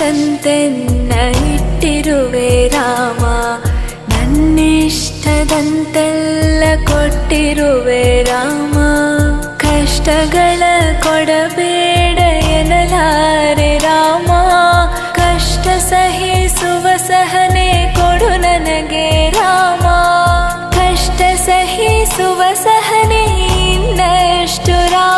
ತಂತೆನ್ನ ಇಟ್ಟಿರುವೆ ರಾಮ. ನನ್ನಿಷ್ಟದಂತೆಲ್ಲ ಕೊಟ್ಟಿರುವೆ ರಾಮ. ಕಷ್ಟಗಳ ಕೊಡಬೇಡ ಎನ್ನಲಾರೆ ರಾಮ. ಕಷ್ಟ ಸಹಿಸುವ ಸಹನೆ ಕೊಡು ನನಗೆ ರಾಮ. ಕಷ್ಟ ಸಹಿಸುವ ಸಹನೆ